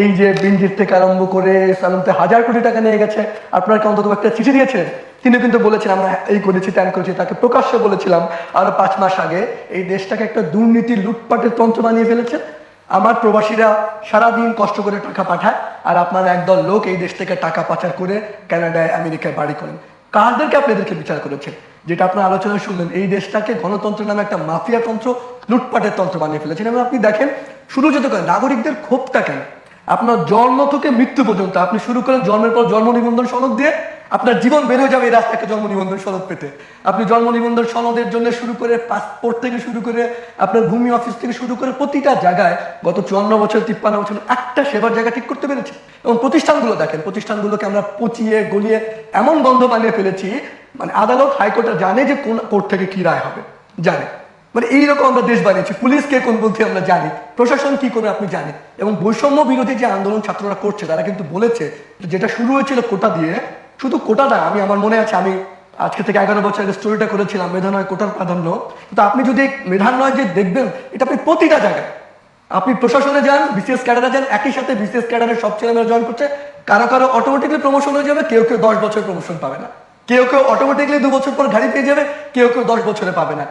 এই যে বিঞ্জির থেকে আরম্ভ করে সালামতে হাজার কোটি টাকা নিয়ে গেছে আপনার অন্তত একটা চিঠি দিয়েছে। তিনি কিন্তু বলেছেন, আমরা এই করেছি ত্যান করেছি। তাকে প্রকাশ্যে বলেছিলাম, আরও পাঁচ মাস আগে এই দেশটাকে একটা দুর্নীতি লুটপাটের তন্ত্র বানিয়ে ফেলেছে। আমার প্রবাসীরা সারাদিন কষ্ট করে টাকা পাঠায়, আর আপনার একদল লোক এই দেশ থেকে টাকা পাচার করে কানাডায়, আমেরিকায় বাড়ি করেন। কারদেরকে আপনি এদেরকে বিচার করেছেন? যেটা আপনার আলোচনায় শুনলেন, এই দেশটাকে গণতন্ত্র নামে একটা মাফিয়া তন্ত্র, লুটপাটের তন্ত্র বানিয়ে ফেলেছেন। এবং আপনি দেখেন শুরু যেতে করেন নাগরিকদের ক্ষোভটা কেন? আপনার জন্ম থেকে মৃত্যু পর্যন্ত, আপনি শুরু করেন জন্মের পর জন্ম নিবন্ধন সনদ দিয়ে আপনার জীবন বের হয়ে যাবে এই রাস্তাকে জন্ম নিবন্ধন সনদ পেতে। আপনি জন্ম নিবন্ধন সনদের জন্য শুরু করে পাসপোর্ট থেকে শুরু করে আপনার ভূমি অফিস থেকে শুরু করে প্রতিটা জায়গায় গত চুয়ান্ন বছর, তিপ্পান্ন বছর একটা সেবার জায়গা ঠিক করতে পেরেছি। এবং প্রতিষ্ঠানগুলো দেখেন, প্রতিষ্ঠানগুলোকে আমরা পচিয়ে, গলিয়ে এমন বন্ধ বানিয়ে ফেলেছি মানে আদালত হাইকোর্টে জানে যে কোন কোর্ট থেকে কি রায় হবে। জানে। মানে এইরকম আমরা দেশ বানিয়েছি। পুলিশ কে কোন বলতে আমরা জানি? প্রশাসন কি করে আপনি জানেন? এবং বৈষম্য বিরোধী যে আন্দোলন ছাত্ররা করছে, তারা কিন্তু বলেছে যেটা শুরু হয়েছিল কোটা দিয়ে, শুধু কোটাটা আমি আমার মনে আছে, আমি আজকে থেকে এগারো বছর আগে স্টোরিটা করেছিলাম মেধানয় কোটার প্রাধান্য। কিন্তু আপনি যদি মেধানয় যে দেখবেন, এটা আপনি প্রতিটা জায়গায়। আপনি প্রশাসনে যান, বিসিএস ক্যাডারে যান, একই সাথে বিসিএস ক্যাডারের সব ছেলেমেয়েরা জয়েন করছে। কারও কারও অটোমেটিকলি প্রমোশন হয়ে যাবে, কেউ কেউ দশ বছর প্রমোশন পাবে না। কেউ কেউ অটোমেটিকলি দু বছর পর গাড়ি পেয়ে যাবে, কেউ কেউ দশ বছরে পাবে না।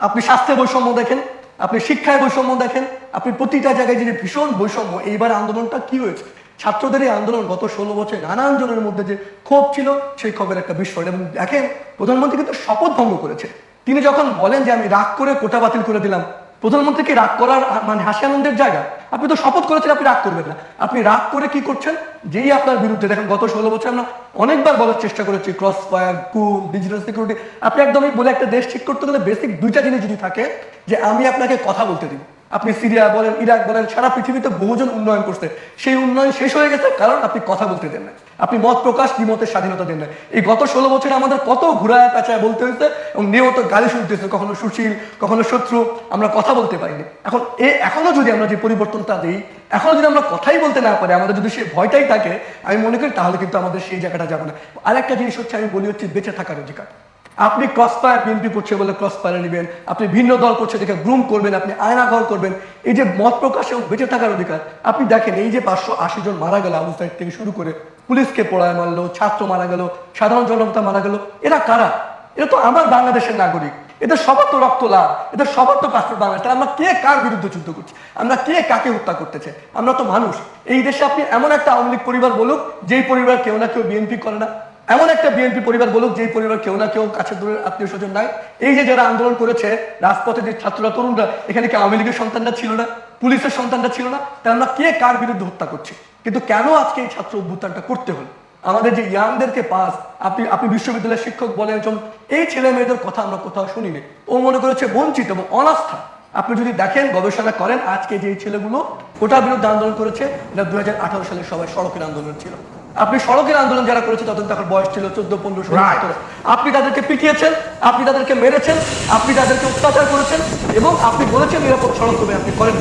আপনি স্বাস্থ্যে বৈষম্য দেখেন, আপনি শিক্ষায় বৈষম্য দেখেন, আপনি প্রতিটা জায়গায় যে ভীষণ বৈষম্য, এইবার আন্দোলনটা কি হয়েছে? ছাত্রদের এই আন্দোলন গত ষোলো বছর নানান জনের মধ্যে যে ক্ষোভ ছিল, সেই ক্ষোভের একটা বিস্ফোরণ। এবং দেখেন, প্রধানমন্ত্রী কিন্তু শপথ ভঙ্গ করেছে। তিনি যখন বলেন যে আমি রাগ করে কোটা বাতিল করে দিলাম প্রধানমন্ত্রীকে রাগ করার মানে হাসি আনন্দের জায়গা। আপনি তো শপথ করেছেন, আপনি রাগ করবেন না। আপনি রাগ করে কি করছেন? যেই আপনার বিরুদ্ধে, দেখেন গত ষোলো বছর আমরা অনেকবার বলার চেষ্টা করেছি ক্রস ফায়ার কু ডিজিটাল সিকিউরিটি আপনি একদমই বলে একটা দেশ ঠিক করতে গেলে বেসিক দুইটা জিনিস যদি থাকে, যে আমি আপনাকে কথা বলতে দিব। আপনি সিরিয়া বলেন, ইরাক বলেন, সারা পৃথিবীতে বহুজন উন্নয়ন করছে। সেই উন্নয়ন শেষ হয়ে গেছে কারণ আপনি কথা বলতে দেন না আপনি মত প্রকাশ দ্বিমতের স্বাধীনতা দেন না এই গত ষোলো বছরে আমাদের কত ঘুরায় পেঁচায় বলতে হয়েছে এবং নিয়মিত গালি শুনতে হয়েছে, কখনো সুশীল, কখনো শত্রু, আমরা কথা বলতে পারিনি। এখন এ, এখনও যদি আমরা যে পরিবর্তনটা দিই, এখনও যদি আমরা কথাই বলতে না পারি, আমাদের যদি সেই ভয়টাই থাকে, আমি মনে করি তাহলে কিন্তু আমাদের সেই জায়গাটা যাবে না। আরেকটা জিনিস হচ্ছে, আমি বলি হচ্ছে বেঁচে থাকার অধিকার। আপনি ক্রস ফায়ার বিএনপি করছে বলে ক্রস ফায়ারে নেবেন, আপনি ভিন্ন দল করছে দেখে গ্রুম করবেন, আপনি আয়না ঘর করবেন, এই যে মত প্রকাশ বেঁচে থাকার অধিকার। আপনি দেখেন এই যে পাঁচশো আশি জন মারা গেল আবু সাইড থেকে শুরু করে, পুলিশকে পোড়ায় মারলো, ছাত্র মারা গেল, সাধারণ জনতা মারা গেল। এরা কারা? এরা তো আমার বাংলাদেশের নাগরিক। এদের সবার তো রক্ত লাভ, এদের সবার তো পাসপোর্ট বাংলাদেশ। আমরা কে কার বিরুদ্ধে যুদ্ধ করছি? আমরা কে কাকে হত্যা করতেছে? আমরা তো মানুষ। এই দেশে আপনি এমন একটা আওয়ামী লীগ পরিবার বলুক, যেই পরিবার কেউ না কেউ বিএনপি করে না। এমন একটা বিএনপি পরিবার বলুক, যেই পরিবার কেউ না কেউ কাছে দূরের আত্মীয় স্বজন নাই। এই যে যারা আন্দোলন করেছে, রাজপথে যে ছাত্ররা, তরুণরা, এখানে কি আওয়ামী লীগের সন্তানটা ছিল না? পুলিশের সন্তানটা ছিল না? তাহলে আমরা কে কার বিরুদ্ধে হত্যা করছি? কিন্তু কেন আজকে এই ছাত্র অভ্যুত্থানটা করতে হলো? আমাদের যে ইয়াংদেরকে পাস, আপনি আপনি বিশ্ববিদ্যালয়ের শিক্ষক বলেন, একজন এই ছেলে মেয়েদের কথা আমরা কোথাও শুনিনি। ও মনে করেছে বঞ্চিত এবং অনাস্থা। আপনি যদি দেখেন, গবেষণা করেন, আজকে যে ছেলেগুলো কোটার বিরুদ্ধে আন্দোলন করেছে, এটা দু সালে সবাই সড়কের আন্দোলন ছিল। আপনি সড়কের আন্দোলন যারা করেছে তখন তখন বয়স ছিল চোদ্দ পনেরো ষোলো. সতেরো। আপনি তাদেরকে পিটিয়েছেন আপনি তাদেরকে মেরেছেন আপনি তাদেরকে অত্যাচার করেছেন এবং আপনি বলেছেন নিরাপদ সড়ক হবে আপনি করেন